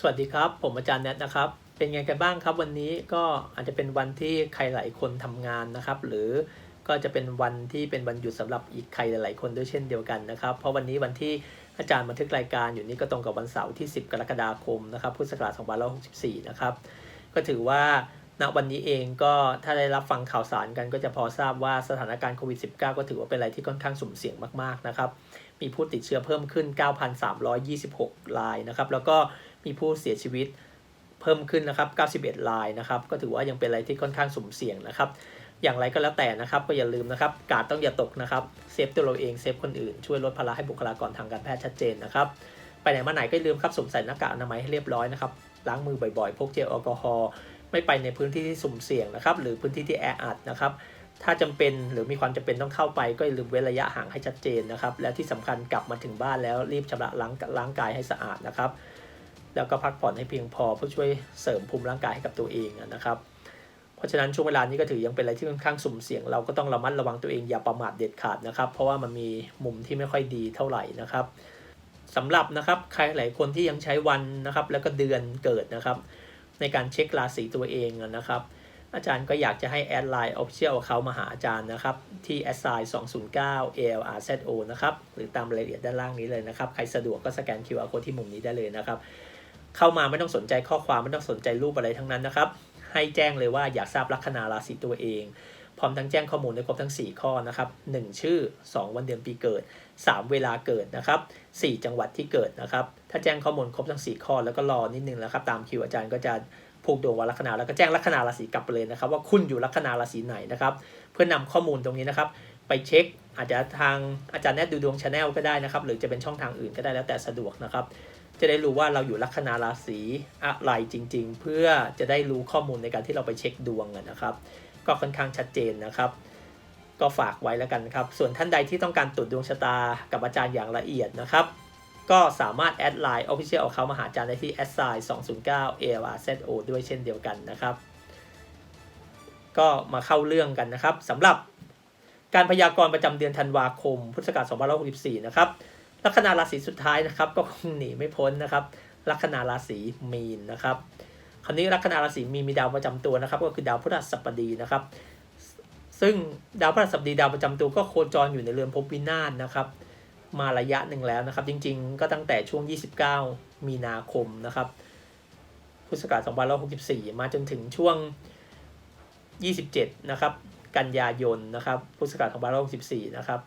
สวัสดีครับ ผมอาจารย์แนทนะครับ เป็นไงกันบ้างครับ วันนี้ก็อาจจะเป็นวันที่ใครหลายคนทำงานนะครับ หรือก็จะเป็นวันที่เป็นวันหยุดสำหรับอีกใครหลาย ๆ คนด้วยเช่นเดียวกันนะครับ เพราะวันนี้วันที่อาจารย์บันทึกรายการอยู่นี้ก็ตรงกับวันเสาร์ที่ 10 กรกฎาคมนะครับพุทธศักราช2564 นะครับ ก็ถือว่าณวันนี้เองก็ถ้าได้รับฟังข่าวสารกันก็จะพอทราบว่าสถานการณ์โควิด -19 ก็ถือว่าเป็นอะไรที่ค่อนข้างสุ่มเสี่ยงมาก ๆ นะครับ มีผู้ติดเชื้อเพิ่มขึ้น 9,326 รายนะครับ แล้วก็ มีผู้เสียชีวิตเพิ่มขึ้นนะครับ 91รายนะครับ ก็ถือว่ายังเป็นอะไรที่ค่อนข้างสุ่มเสี่ยงนะครับ อย่างไรก็แล้วแต่นะครับ ก็อย่าลืมนะครับ กาดต้องอย่าตกนะครับ เซฟตัวเราเอง เซฟคนอื่น ช่วยลดภาระให้บุคลากรทางการแพทย์ชัดเจนนะครับ ไปไหนมาไหนก็ลืมครับ สวมใส่หน้ากากอนามัยให้เรียบร้อยนะครับ ล้างมือบ่อยๆ พกเจลแอลกอฮอล์ ไม่ไปในพื้นที่ที่สุ่มเสี่ยงนะครับ หรือพื้นที่ที่แออัดนะครับ ถ้าจำเป็นหรือมีความจำเป็นต้องเข้าไป ก็ลืมเว้นระยะห่างให้ชัดเจนนะครับ และที่สำคัญกลับมาถึงบ้านแล้วรีบชำระล้างล้างกายให้สะอาดนะครับ แล้วก็พักผ่อนให้เพียงพอเพื่อช่วยเสริมภูมิร่างกายให้กับตัวเองนะครับ เพราะฉะนั้นช่วงเวลานี้ก็ถือยังเป็นอะไรที่ค่อนข้างสุ่มเสี่ยง เราก็ต้องระมัดระวังตัวเองอย่าประมาทเด็ดขาดนะครับ เพราะว่ามันมีมุมที่ไม่ค่อยดีเท่าไหร่นะครับสำหรับนะครับใครหลายคนที่ยังใช้วันนะครับแล้วก็เดือนเกิดนะครับ ในการเช็คราศีตัวเองนะครับ อาจารย์ก็อยากจะให้แอดไลน์ Official เขามาหาอาจารย์นะครับ ที่ s i 209 ALRZO นะครับ หรือตามรายละเอียดด้านล่างนี้เลยนะครับ ใครสะดวกก็สแกน QR code ที่มุมนี้ได้เลยนะครับ เข้ามาไม่ต้องสนใจข้อความไม่ต้องสนใจรูปอะไรทั้งนั้นนะครับ ให้แจ้งเลยว่าอยากทราบลัคนาราศีตัวเอง พร้อมทั้งแจ้งข้อมูลในครบทั้ง 4 ข้อนะครับ 1 ชื่อ 2 วันเดือนปีเกิด 3 เวลาเกิดนะครับ 4 จังหวัดที่เกิดนะครับ ถ้าแจ้งข้อมูลครบทั้ง 4 ข้อแล้วก็รอนิดนึงแล้วครับ ตามคิวอาจารย์ก็จะผูกดวงวันลัคนาแล้วก็แจ้งลัคนาราศีกลับไปเลยนะครับ ว่าคุณอยู่ลัคนาราศีไหนนะครับ เพื่อนำข้อมูลตรงนี้นะครับ ไปเช็คอาจจะทางอาจารย์แนทดูดวงชาแนลก็ได้นะครับ หรือจะเป็นช่องทางอื่นก็ได้แล้วแต่สะดวกนะครับ จะได้รู้ว่าเราอยู่ลัคนาราศีอะไรจริง ๆ เพื่อจะได้รู้ข้อมูลในการที่เราไปเช็คดวงนะครับ ก็ค่อนข้างชัดเจนนะครับ ก็ฝากไว้แล้วกันครับ ส่วนท่านใดที่ต้องการตรวจดวงชะตากับอาจารย์อย่างละเอียดนะครับ ก็สามารถแอดไลน์ Official เอาเขามาหาอาจารย์ได้ที่ s i 209 a r z o ด้วยเช่นเดียวกันนะครับ ก็มาเข้าเรื่องกันนะครับสำหรับการพยากรณ์ประจำเดือนธันวาคม พุทธศักราช2564 นะครับ ลัคนาราศีสุดท้ายนะครับ ก็คงหนีไม่พ้นนะครับ ลัคนาราศีมีนนะครับคราวนี้ลัคนาราศีมีนมีดาวประจำตัวนะครับ ก็คือดาวพฤหัสบดีนะครับ ซึ่งดาวพฤหัสบดีดาวประจำตัวก็โคจรอยู่ในเรือนภพวินาศนะครับ มาระยะหนึ่งแล้วนะครับ จริงๆ ก็ตั้งแต่ช่วง 29 มีนาคมนะครับพุทธศักราช2564 มาจนถึงช่วง 27 นะครับ กันยายนนะครับ พุทธศักราช2564 นะครับ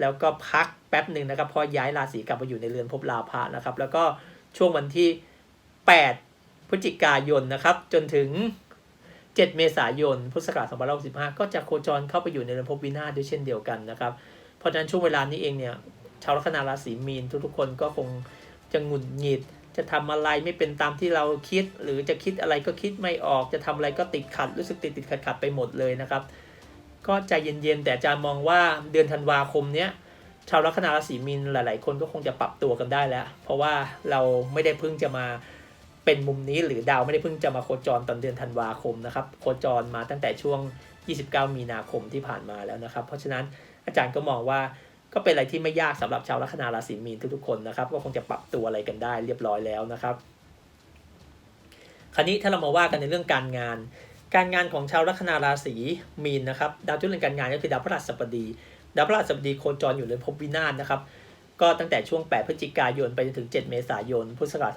แล้วก็พักแป๊บหนึ่งนะครับพราะย้ายราศีกลับมาอยู่ในเรือนภพลาภะนะครับ แล้วก็ช่วงวันที่ 8 พฤศจิกายนนะครับ จนถึง 7 เมษายน พุทธศักราช2565 ก็จะโคจรเข้าไปอยู่ในเรือนภพวินาศด้วยเช่นเดียวกันนะครับ เพราะฉะนั้นช่วงเวลานี้เองเนี่ยชาวลัคนาราศีมีนทุกๆคนก็คงจะหงุดหงิดจะทำอะไรไม่เป็นตามที่เราคิด หรือจะคิดอะไรก็คิดไม่ออก จะทำอะไรก็ติดขัดรู้สึกติดติดขัดขัดไปหมดเลยนะครับ ก็ใจเย็นๆ แต่อาจารย์มองว่าเดือนธันวาคมเนี้ยชาวลัคนาราศีมีนหลาย ๆ คนก็คงจะปรับตัวกันได้แล้ว เพราะว่าเราไม่ได้เพิ่งจะมาเป็นมุมนี้หรือดาวไม่ได้เพิ่งจะมาโคจรตอนเดือนธันวาคมนะครับโคจรมาตั้งแต่ช่วง 29 มีนาคมที่ผ่านมาแล้วนะครับ เพราะฉะนั้นอาจารย์ก็มองว่าก็เป็นอะไรที่ไม่ยากสำหรับชาวลัคนาราศีมีนทุกๆคนนะครับก็คงจะปรับตัวอะไรกันได้เรียบร้อยแล้วนะครับ คราวนี้ถ้าเรามาว่ากันในเรื่องการงาน การงานของชาวลัคนาราศีมีนนะครับดาวจุลเรือนการงานก็คือดาวพฤหัสบดีดาวพฤหัสบดีโคจรอยู่ในภพวินาศนะครับก็ตั้งแต่ช่วง 8 พฤศจิกายนไปจนถึง 7 เมษายน พุทธศักราช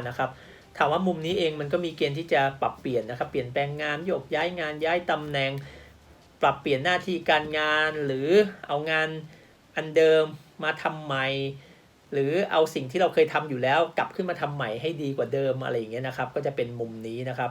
2565 นะครับ ถามว่ามุมนี้เองมันก็มีเกณฑ์ที่จะปรับเปลี่ยนนะครับ เปลี่ยนแปลงงานโยกย้ายงานย้ายตำแหน่ง ปรับเปลี่ยนหน้าที่การงานหรือเอางานอันเดิมมาทำใหม่ หรือเอาสิ่งที่เราเคยทำอยู่แล้วกลับขึ้นมาทำใหม่ให้ดีกว่าเดิมอะไรอย่างเงี้ยนะครับ ก็จะเป็นมุมนี้นะครับ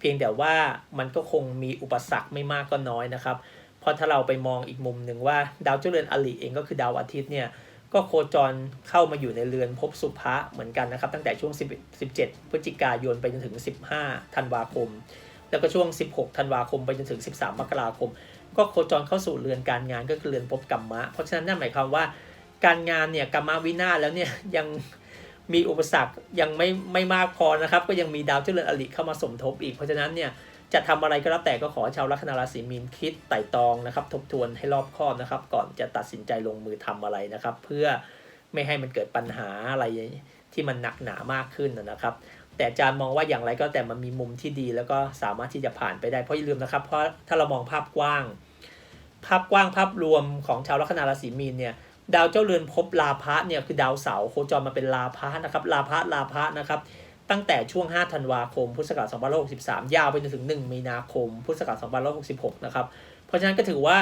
เพียงแต่ว่ามันก็คงมีอุปสรรคไม่มากก็น้อยนะครับ เพราะถ้าเราไปมองอีกมุมหนึ่งว่าดาวเจ้าเรือนอลิเองก็คือดาวอาทิตย์เนี่ยก็โคจรเข้ามาอยู่ในเรือนภพสุภะเหมือนกันนะครับ ตั้งแต่ช่วง10 17 พฤศจิกายนไปจนถึง 15 ธันวาคม แล้วก็ช่วง 16 ธันวาคมไปจนถึง 13 มกราคม ก็โคจรเข้าสู่เรือนการงานก็คือเรือนภพกรรมะ เพราะฉะนั้นนั่นหมายความว่าการงานเนี่ยกรรมะวินาศแล้วเนี่ยยัง มีอุปสรรคยังไม่ไม่มากพอนะครับ ก็ยังมีดาวเจริญอริเข้ามาสมทบอีก เพราะฉะนั้นเนี่ยจะทำอะไรก็แล้วแต่ก็ขอชาวลัคนาราศีมีนคิดไต่ตรองนะครับ ทบทวนให้รอบคอบนะครับ ก่อนจะตัดสินใจลงมือทำอะไรนะครับ เพื่อไม่ให้มันเกิดปัญหาอะไรที่มันหนักหนามากขึ้นนะครับ แต่อาจารย์มองว่าอย่างไรก็แต่มันมีมุมที่ดี แล้วก็สามารถที่จะผ่านไปได้เพราะอย่าลืมนะครับเพราะถ้าเรามองภาพกว้าง ภาพกว้างภาพรวมของชาวลัคนาราศีมีนเนี่ย ดาวเจ้าเรือนภพลาภะเนี่ยคือดาวเสาร์โคจรมาเป็นลาภะนะครับลาภะลาภะนะครับตั้งแต่ช่วง 5 ธันวาคม พุทธศักราช2563 ยาวไปจนถึง 1 มีนาคม พุทธศักราช2566 นะครับ เพราะฉะนั้นก็ถือว่า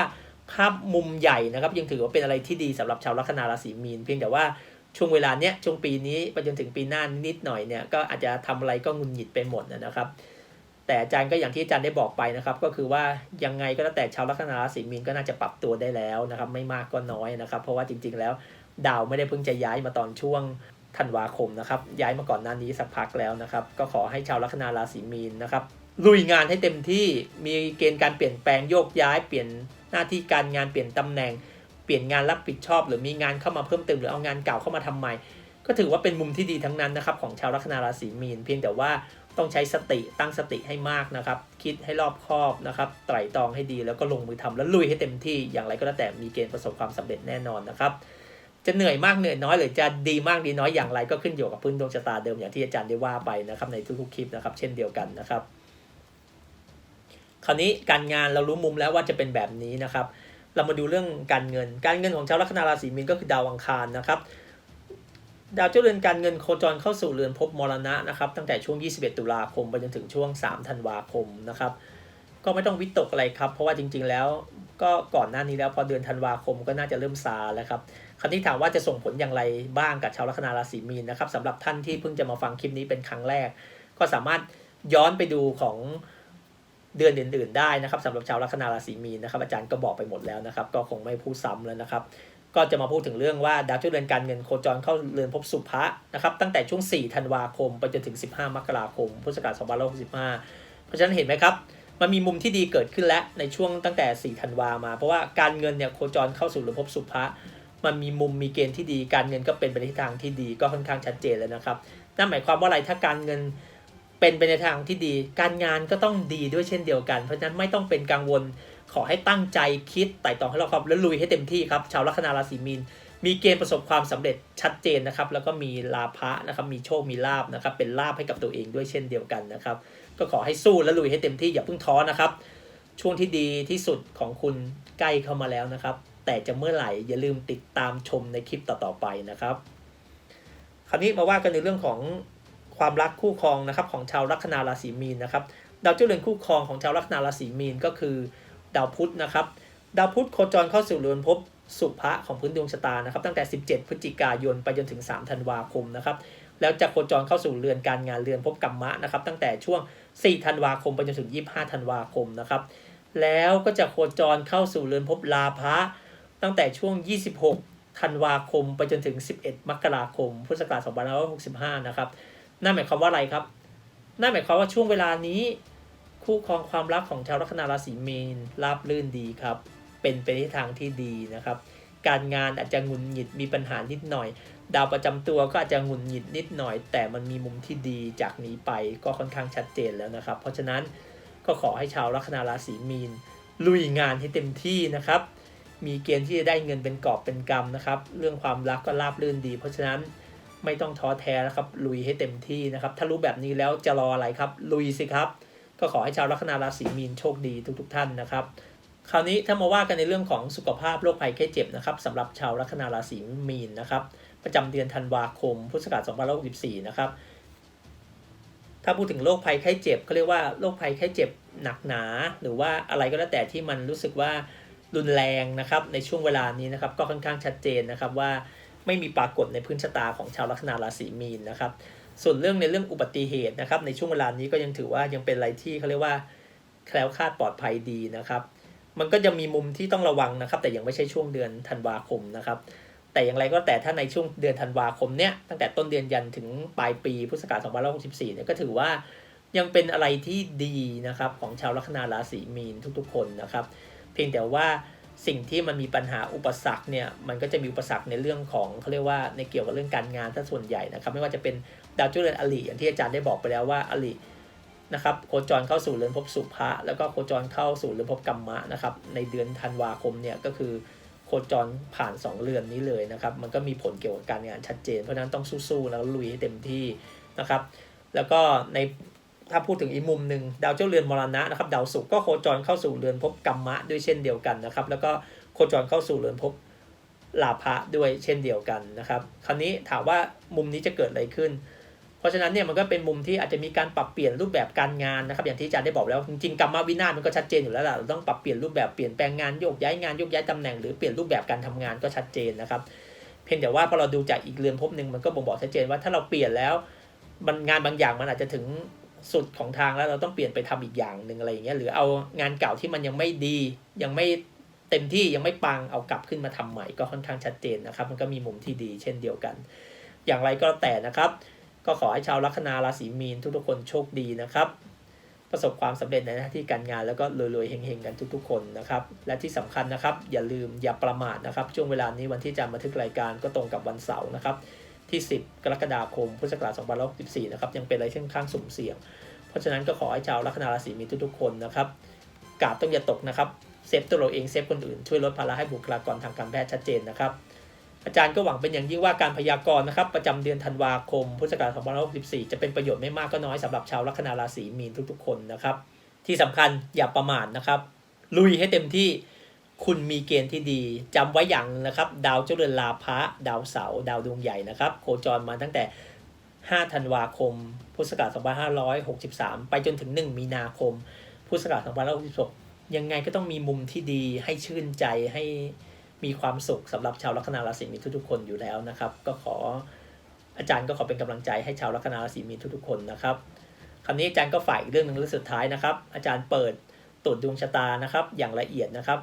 ภาพมุมใหญ่นะครับ ยังถือว่าเป็นอะไรที่ดีสำหรับชาวลัคนาราศีมีน เพียงแต่ว่าช่วงเวลาเนี้ยช่วงปีนี้ไปจนถึงปีหน้านิดหน่อยเนี่ยก็อาจจะทำอะไรก็งุนหงิดไปหมดนะครับ แต่อาจารย์ก็อย่างที่อาจารย์ได้บอกไปนะครับ ก็คือว่ายังไงก็แล้วแต่ชาวลัคนาราศีมีนก็น่าจะปรับตัวได้แล้วนะครับ ไม่มากก็น้อยนะครับ เพราะว่าจริง ๆ แล้ว ดาวไม่ได้เพิ่งจะย้ายมาตอนช่วงธันวาคมนะครับ ย้ายมาก่อนหน้านี้สักพักแล้วนะครับ ก็ขอให้ชาวลัคนาราศีมีนนะครับลุยงานให้เต็มที่มีเกณฑ์การเปลี่ยนแปลงโยกย้ายเปลี่ยนหน้าที่การงานเปลี่ยนตำแหน่ง เปลี่ยนงานรับผิดชอบ หรือมีงานเข้ามาเพิ่มเติมหรือเอางานเก่าเข้ามาทำใหม่ ก็ถือว่าเป็นมุมที่ดีทั้งนั้นนะครับของชาวลัคนาราศีมีน เพียงแต่ว่า ต้องใช้สติตั้งสติให้มากนะครับ คิดให้รอบคอบนะครับไตร่ตรองให้ดีแล้วก็ลงมือทำแล้วลุยให้เต็มที่อย่างไรก็แล้วแต่มีเกณฑ์ประสบความสำเร็จแน่นอนนะครับ จะเหนื่อยมากเหนื่อยน้อยหรือจะดีมากดีน้อยอย่างไรก็ขึ้นอยู่กับพื้นดวงชะตาเดิมอย่างที่อาจารย์ได้ว่าไปนะครับในทุกๆคลิปนะครับ เช่นเดียวกันนะครับ คราวนี้การงานเรารู้มุมแล้วว่าจะเป็นแบบนี้นะครับ เรามาดูเรื่องการเงิน การเงินของชาวลัคนาราศีมีนก็คือดาวอังคารนะครับ ดาวเจ้าเรือนการเงินโคจรเข้าสู่เรือนภพมรณะนะครับตั้งแต่ช่วง 21 ตุลาคมไปจนถึงช่วง 3 ธันวาคมนะครับ ก็ไม่ต้องวิตกอะไรครับ เพราะว่าจริง ๆ แล้วก็ก่อนหน้านี้แล้วพอเดือนธันวาคมก็น่าจะเริ่มซาแล้วครับคราวนี้ถามว่าจะส่งผลอย่างไรบ้างกับชาวลัคนาราศีมีนนะครับสำหรับท่านที่เพิ่งจะมาฟังคลิปนี้เป็นครั้งแรก ก็สามารถย้อนไปดูของเดือนอื่น ๆ ได้นะครับสำหรับชาวลัคนาราศีมีนนะครับอาจารย์ก็บอกไปหมดแล้วนะครับ ก็คงไม่พูดซ้ำแล้วนะครับ ก็จะมาพูดถึงเรื่องว่าดาวเจ้าเรือนการเงินโคจรเข้าเรือนภพสุภะนะครับตั้งแต่ช่วง 4 ธันวาคม ไปจนถึง 15 มกราคม พุทธศักราช2565 เพราะฉะนั้นเห็นไหมครับ มันมีมุมที่ดีเกิดขึ้นแล้วในช่วงตั้งแต่ 4 ธันวามา เพราะว่าการเงินเนี่ยโคจรเข้าสู่เรือนภพสุภะมันมีมุมมีเกณฑ์ที่ดี การเงินก็เป็นไปในทิศทางที่ดีก็ค่อนข้างชัดเจนแล้วนะครับ นั่นหมายความว่าอะไรถ้าการเงินเป็นไปในทางที่ดี การงานก็ต้องดีด้วยเช่นเดียวกัน เพราะฉะนั้นไม่ต้องเป็นกังวล ขอให้ตั้งใจคิดไต่ตองให้เราครับแล้วลุยให้เต็มที่ครับ ชาวลัคนาราศีมีน มีเกณฑ์ประสบความสำเร็จชัดเจนนะครับ แล้วก็มีลาภะนะครับ มีโชค มีลาบนะครับ เป็นลาบให้กับตัวเองด้วยเช่นเดียวกันนะครับ ก็ขอให้สู้และลุยให้เต็มที่อย่าเพิ่งท้อนะครับ ช่วงที่ดีที่สุดของคุณใกล้เข้ามาแล้วนะครับ แต่จะเมื่อไหร่อย่าลืมติดตามชมในคลิปต่อๆไปนะครับ คราวนี้มาว่ากันในเรื่องของความรักคู่ครองนะครับของชาวลัคนาราศีมีนนะครับ ดาวเจ้าเรือนคู่ครองของชาวลัคนาราศีมีนก็คือ ดาวพุธนะครับ ดาวพุธโคจรเข้าสู่เรือนภพสุภะของพื้นดวงชะตานะครับ ตั้งแต่ 17 พฤศจิกายนไปจนถึง 3 ธันวาคมนะครับ แล้วจะโคจรเข้าสู่เรือนการงานเรือนภพกรรมะนะครับ ตั้งแต่ช่วง 4 ธันวาคมไปจนถึง 25 ธันวาคมนะครับ แล้วก็จะโคจรเข้าสู่เรือนภพลาภะตั้งแต่ช่วง 26 ธันวาคมไปจนถึง 11 มกราคม พุทธศักราช 2565 นะครับ นั่นหมายความว่าอะไรครับ นั่นหมายความว่าช่วงเวลานี้ คู่ครองความรักของชาวลัคนาราศีมีนราบรื่นดีครับ เป็นไปในทางที่ดีนะครับ การงานอาจจะหงุนหงิดมีปัญหานิดหน่อย ดาวประจำตัวก็อาจจะหงุนหงิดนิดหน่อย แต่มันมีมุมที่ดีจากนี้ไปก็ค่อนข้างชัดเจนแล้วนะครับ เพราะฉะนั้นก็ขอให้ชาวลัคนาราศีมีน ลุยงานให้เต็มที่นะครับ มีเกณฑ์ที่จะได้เงินเป็นกอบเป็นกำนะครับ เรื่องความรักก็ราบรื่นดี เพราะฉะนั้นไม่ต้องท้อแท้แล้วครับ ลุยให้เต็มที่นะครับ ถ้ารู้แบบนี้แล้วจะรออะไรครับ ลุยสิครับ ก็ขอให้ชาวลัคนาราศีมีนโชคดีทุกๆทท่านนะครับ คราวนี้ถ้ามาว่ากันในเรื่องของสุขภาพโรคภัยแค่เจ็บนะครับสำหรับชาวลัคนาราศีมีนนะครับ ประจำเดือนธันวาคม พุทธศักราช2564นะครับถ้าพูดถึงโรคภัยไข้เจ็บเขาเรียกว่าโรคภัยไข้เจ็บหนักหนา หรือว่าอะไรก็แล้วแต่ที่มันรู้สึกว่ารุนแรงนะครับในช่วงเวลานี้นะครับ ก็ค่อนข้างชัดเจนนะครับว่าไม่มีปรากฏในพื้นชะตาของชาวลัคนาราศีมีนนะครับ ส่วนเรื่องในเรื่องอุบัติเหตุนะครับในช่วงเวลานี้ก็ยังถือว่ายังเป็นอะไรที่เขาเรียกว่าแคล้วคลาดปลอดภัยดีนะครับ มันก็จะมีมุมที่ต้องระวังนะครับ แต่ยังไม่ใช่ช่วงเดือนธันวาคมนะครับ แต่อย่างไรก็แต่ถ้าในช่วงเดือนธันวาคมเนี้ยตั้งแต่ต้นเดือนยันถึงปลายปีพุทธศักราช2564เนี่ยก็ถือว่ายังเป็นอะไรที่ดีนะครับของชาวลัคนาราศีมีนทุกๆ คนนะครับ เพียงแต่ว่าสิ่งที่มันมีปัญหาอุปสรรคเนี่ยมันก็จะมีอุปสรรคในเรื่องของเขาเรียกว่าในเกี่ยวกับเรื่องการงานถ้าส่วนใหญ่นะครับ ไม่ว่าจะเป็น ดาวจุลเรือนอลิอย่างที่อาจารย์ได้บอกไปแล้วว่าอลินะครับโคจรเข้าสู่เรือนภพสุภะแล้วก็โคจรเข้าสู่เรือนภพกรรมะนะครับในเดือนธันวาคมเนี่ยก็คือโคจรผ่าน 2 เรือนนี้เลยนะครับมันก็มีผลเกี่ยวกับการงานชัดเจน เพราะนั้นต้องสู้ๆแล้วลุยให้เต็มที่นะครับแล้วก็ในถ้าพูดถึงอีกมุมหนึ่งดาวเจ้าเรือนมรณะนะครับดาวศุกร์ก็โคจรเข้าสู่เรือนภพกรรมะด้วยเช่นเดียวกันนะครับแล้วก็โคจรเข้าสู่เรือนภพลาภะด้วยเช่นเดียวกันนะครับคราวนี้ถามว่ามุมนี้จะเกิดอะไรขึ้น ราะฉะนั้นเนี่ยมันก็เป็นมุมที่อาจจะมีการปรับเปลี่ยนรูปแบบการงานนะครับ อย่างที่อาจารย์ได้บอกแล้วจริงๆกรรมวินาศมันก็ชัดเจนอยู่แล้วล่ะเราต้องปรับเปลี่ยนรูปแบบเปลี่ยนแปลงงานโยกย้ายงานโยกย้ายตำแหน่งหรือเปลี่ยนรูปแบบการทำงานก็ชัดเจนนะครับ เพียงแต่ว่าพอเราดูจากอีกเรือนภพหนึ่งมันก็บ่งบอกชัดเจนว่าถ้าเราเปลี่ยนแล้วมันงานบางอย่างมันอาจจะถึงสุดของทางแล้วเราต้องเปลี่ยนไปทำอีกอย่างหนึ่งอะไรอย่างเงี้ยหรือเอางานเก่าที่มันยังไม่ดี ยังไม่เต็มที่ยังไม่ปังเอากลับขึ้นมาทำใหม่ก็ค่อนข้างชัดเจนนะครับ มันก็มีมุมที่ดีเช่นเดียวกัน อย่างไรก็แต่นะครับ ก็ขอให้ชาวลัคนาราศีมีนทุกๆคนโชคดีนะครับ ประสบความสำเร็จในหน้าที่การงานแล้วก็รวยๆเฮงๆกันทุกๆคนนะครับ และที่สำคัญนะครับ อย่าลืมอย่าประมาทนะครับ ช่วงเวลานี้วันที่จะบันทึกรายการก็ตรงกับวันเสาร์นะครับ ที่ 10 กรกฎาคมพุทธศักราช2564นะครับยังเป็นอะไรที่ค่อนข้างสุ่มเสี่ยง เพราะฉะนั้นก็ขอให้ชาวลัคนาราศีมีนทุกๆคนนะครับกาดต้องอย่าตกนะครับเซฟตัวเราเองเซฟคนอื่นช่วยลดภาระให้บุคลากรทางการแพทย์ชัดเจนนะครับ อาจารย์ก็หวังเป็นอย่างยิ่งว่าการพยากรณ์นะครับ ประจำเดือนธันวาคม พุทธศักราช2564 จะเป็นประโยชน์ไม่มากก็น้อยสำหรับชาวลัคนาราศีมีนทุกๆ คนนะครับ ที่สำคัญอย่าประมาทนะครับ ลุยให้เต็มที่คุณมีเกณฑ์ที่ดีจำไว้อย่างนะครับ ดาวเจ้าเรือนลาภะดาวเสาดาวดวงใหญ่นะครับ โคจรมาตั้งแต่ 5 ธันวาคม พุทธศักราช2563 ไปจนถึง 1 มีนาคม พุทธศักราช2566 ยังไงก็ต้องมีมุมที่ดีให้ชื่นใจให้ มีความสุขสำหรับชาวลัคนาราศีมีนทุกๆคนอยู่แล้วนะครับ ก็ขออาจารย์ก็ขอเป็นกำลังใจให้ชาวลัคนาราศีมีนทุกๆคนนะครับคราวนี้อาจารย์ก็ฝ่ายอีกเรื่องหนึ่งเรื่องสุดท้ายนะครับ อาจารย์เปิดตรวจดวงชะตานะครับ อย่างละเอียดนะครับ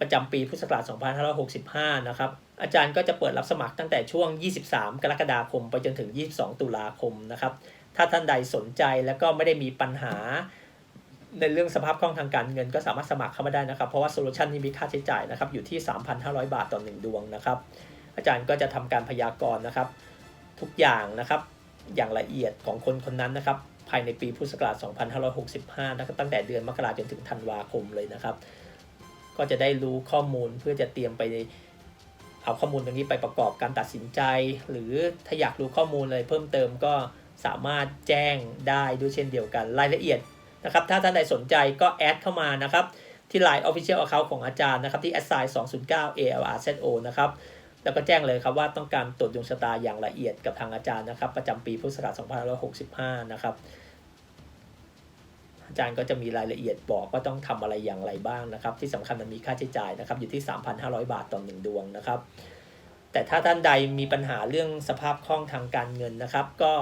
ประจำปีพุทธศักราช2565 นะครับ อาจารย์ก็จะเปิดรับสมัครตั้งแต่ช่วง 23 กรกฎาคม ไปจนถึง 22 ตุลาคมนะครับถ้าท่านใดสนใจแล้วก็ไม่ได้มีปัญหา ในเรื่องสภาพคล่องทางการเงินก็สามารถสมัครเข้ามาได้นะครับ เพราะว่าโซลูชันนี้มีค่าใช้จ่ายนะครับอยู่ที่ 3,500 บาทต่อ 1 ดวงนะครับ อาจารย์ก็จะทำการพยากรณ์นะครับ ทุกอย่างนะครับอย่างละเอียดของคนคนนั้นนะครับ ภายในปีพุทธศักราช 2565 นะครับตั้งแต่เดือนมกราจนถึงธันวาคมเลยนะครับ ก็จะได้รู้ข้อมูลเพื่อจะเตรียมไปเอาข้อมูลตรงนี้ไปประกอบการตัดสินใจ หรือถ้าอยากรู้ข้อมูลอะไรเพิ่มเติมก็สามารถแจ้งได้ด้วยเช่นเดียวกัน รายละเอียด นะครับ ถ้าท่านใดสนใจก็แอดเข้ามานะครับ ที่ Line Official Account ของอาจารย์นะครับ ที่ assign 209 ALRZO นะครับ แล้วก็แจ้งเลยครับว่าต้องการตรวจดวงชะตาอย่างละเอียดกับทางอาจารย์นะครับ ประจำปีพุทธศักราช2565 นะครับ อาจารย์ก็จะมีรายละเอียดบอกว่าต้องทำอะไรอย่างไรบ้างนะครับ ที่สำคัญมันมีค่าใช้จ่ายนะครับ อยู่ที่ 3,500 บาทต่อหนึ่งดวงนะครับ แต่ถ้าท่านใดมีปัญหาเรื่องสภาพคล่องทางการเงินนะครับ ก็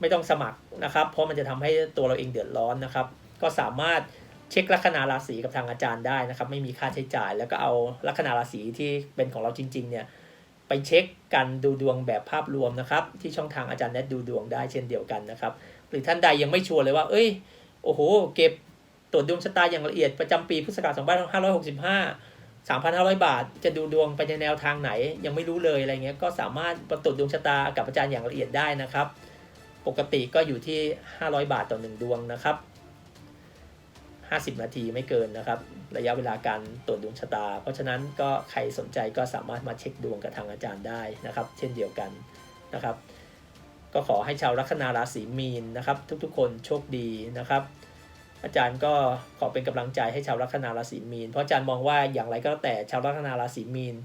ไม่ต้องสมัครนะครับ เพราะมันจะทำให้ตัวเราเองเดือดร้อนนะครับ ก็สามารถเช็คลัคนาราศีกับทางอาจารย์ได้นะครับ ไม่มีค่าใช้จ่าย แล้วก็เอาลัคนาราศีที่เป็นของเราจริง ๆ เนี่ยไปเช็คกันดูดวงแบบภาพรวมนะครับ ที่ช่องทางอาจารย์แนทดูดวงได้เช่นเดียวกันนะครับ หรือท่านใดยังไม่ชัวร์เลยว่า เอ้ยโอ้โห เก็บตรวจดวงชะตาอย่างละเอียดประจำปีพุทธศักราช2565 3,500 บาท จะดูดวงไปในแนวทางไหน ยังไม่รู้เลยอะไรเงี้ยก็สามารถประตรวจดวงชะตากับอาจารย์อย่างละเอียดได้นะครับ ปกติก็อยู่ที่ 500 บาทต่อหนึ่งดวงนะครับ 50 นาทีไม่เกินนะครับ ระยะเวลาการตรวจดวงชะตา เพราะฉะนั้นก็ใครสนใจก็สามารถมาเช็คดวงกับทางอาจารย์ได้นะครับ เช่นเดียวกันนะครับ ก็ขอให้ชาวลัคนาราศีมีนนะครับ ทุกๆ คนโชคดีนะครับ อาจารย์ก็ขอเป็นกำลังใจให้ชาวลัคนาราศีมีน เพราะอาจารย์มองว่าอย่างไรก็แล้วแต่ชาวลัคนาราศีมีน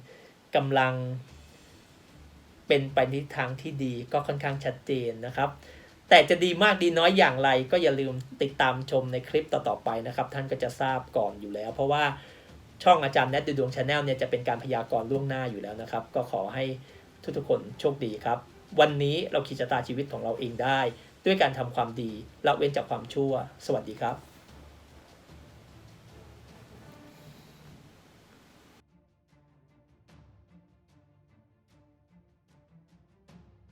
กำลัง เป็นไปในทางที่ดีก็ค่อนข้างชัดเจนนะครับ แต่จะดีมากดีน้อยอย่างไร ก็อย่าลืมติดตามชมในคลิปต่อๆไปนะครับ ท่านก็จะทราบก่อนอยู่แล้ว เพราะว่าช่องอาจารย์แนทดูดวงชาแนลเนี่ยจะเป็นการพยากรณ์ล่วงหน้าอยู่แล้วนะครับ ก็ขอให้ทุกๆคนโชคดีครับ วันนี้เราขีดชะตาชีวิตของเราเองได้ ด้วยการทำความดีละเว้นจากความชั่ว สวัสดีครับ